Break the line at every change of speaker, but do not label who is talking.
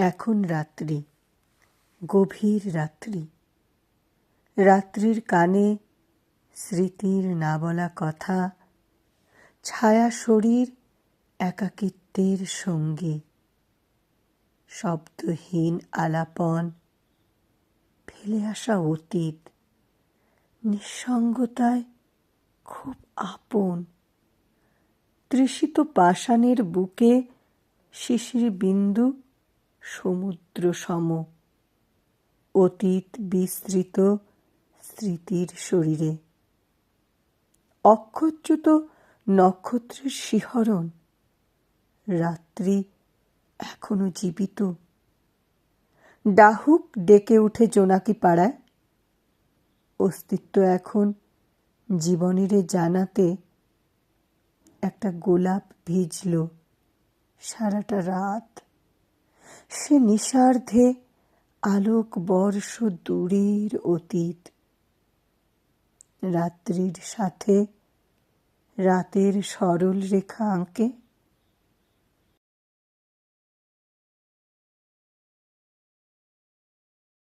এখন রাত্রি, গভীর রাত্রি। রাত্রির কানে স্মৃতির না বলা কথা, ছায়া শরীর একাকিত্বের সঙ্গী। শব্দহীন আলাপন, ফেলে আসা অতীত, নিঃসঙ্গতায় খুব আপন। তৃষিত পাষাণের বুকে শিশির বিন্দু সমুদ্র সম অতীত বিস্তৃত স্মৃতির শরীরে। অক্ষচ্যুত নক্ষত্রের শিহরণ। রাত্রি এখনও জীবিত। ডাহুক ডেকে উঠে জোনাকি পাড়ায়। অস্তিত্ব এখন জীবনেরে জানাতে একটা গোলাপ ভিজল সারাটা রাত। সে নিঃসার্ধে আলোক বর্ষ দূরের অতীত। রাত্রির সাথে রাতের সরল রেখা আঁকে